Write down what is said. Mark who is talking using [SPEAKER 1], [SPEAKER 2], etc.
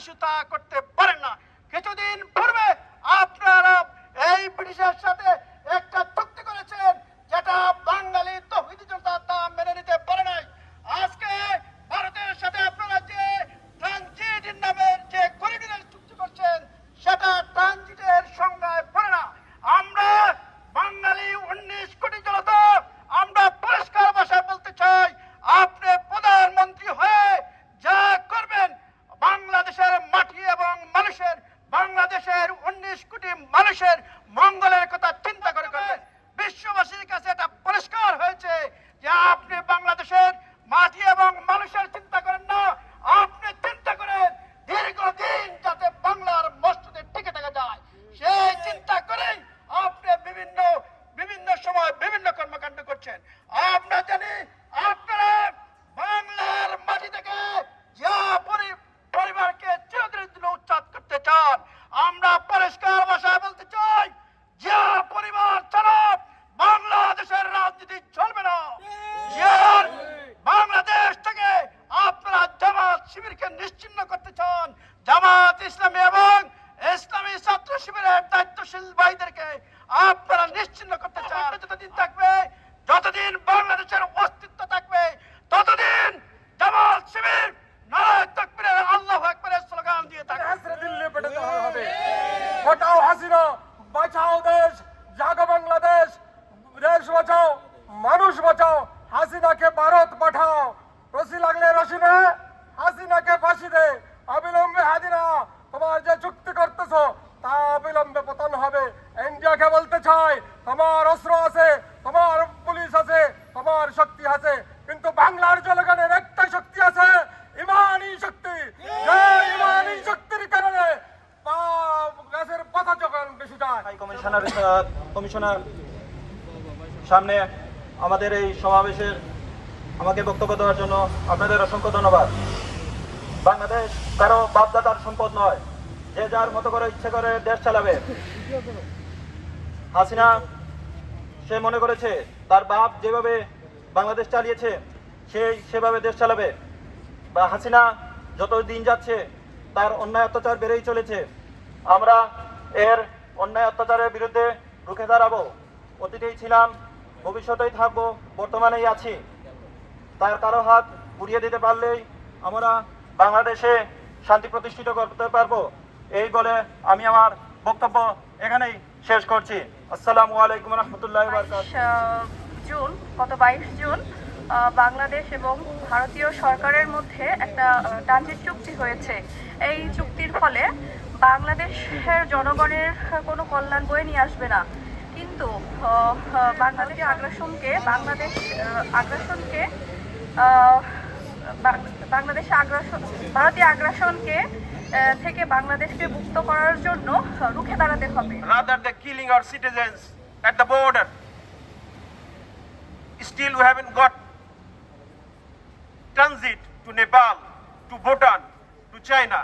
[SPEAKER 1] সহিংসতা করতে পারে না। কিছুদিন আপনারা বাংলার বাংলাদেশ থেকে আপনারা জামাত শিবিরকে নিশ্চিন্ন করতে চান, জামাত ইসলামী এবং ইসলামী ছাত্র শিবিরের দায়িত্বশীল ভাইদেরকে আপনারা নিশ্চিন্ন করতে চান। থাকবে
[SPEAKER 2] হটাও হাসিনা, বাঁচাও দেশ, জাগো বাংলাদেশ, দেশ বাঁচাও, মানুষ বাঁচাও, হাসিনাকে ভারত পাঠাও। রশি লাগলে রশি নে হাসিনাকে ফাঁসি দে। অবিলম্বে হাজিরা, তোমার যে চুক্তি করতেছো, তা অবিলম্বে পতন হবে। ইন্ডিয়াকে বলতে চাই, তোমার অস্ত্র আছে, তোমার পুলিশ আছে, তোমার শক্তি আছে, কিন্তু বাংলার জনগণের
[SPEAKER 3] হাই কমিশনার সামনে আমাদের এই সমাবেশের আমাকে বক্তব্য দেওয়ার জন্য আপনাদের অসংখ্য ধন্যবাদ। বাংলাদেশ কারও বাপদাদার সম্পদ নয়, যে যার মতো করে ইচ্ছে করে দেশ চালাবে। হাসিনা, সে মনে করেছে, তার বাপ যেভাবে বাংলাদেশ চালিয়েছে সেই সেভাবে দেশ চালাবে। বা হাসিনা যত দিন যাচ্ছে, তার অন্যায় অত্যাচার বেড়েই চলেছে। আমরা এর অন্যায় অত্যাচারের বিরুদ্ধে রুখে দাঁড়াবো। অতীতেই ছিলাম, ভবিষ্যতেই থাকব, বর্তমানেই আছি। তার কারও হাত ঘুরিয়ে দিতে পারলেই আমরা বাংলাদেশে শান্তি প্রতিষ্ঠিত করতে পারব। এই বলে আমি আমার বক্তব্য এখানেই শেষ করছি। আসসালামু আলাইকুম রহমতুল্লাহ
[SPEAKER 4] জুন, গত বাইশ জুন বাংলাদেশ এবং ভারতীয় সরকারের মধ্যে একটা ট্রানজিট চুক্তি হয়েছে। এই চুক্তির ফলে বাংলাদেশের জনগণের কোনো কল্যাণ বয়ে নিয়ে আসবে না কিন্তু বাংলাদেশের আগ্রাসনকে বাংলাদেশ আগ্রাসনকে বাংলাদেশে আগ্রাসন ভারতীয় আগ্রাসনকে থেকে বাংলাদেশকে মুক্ত করার জন্য রুখে দাঁড়াতে হবে
[SPEAKER 5] rather than killing our citizens at the border. Still, we haven't got transit to Nepal, to Bhutan, to China.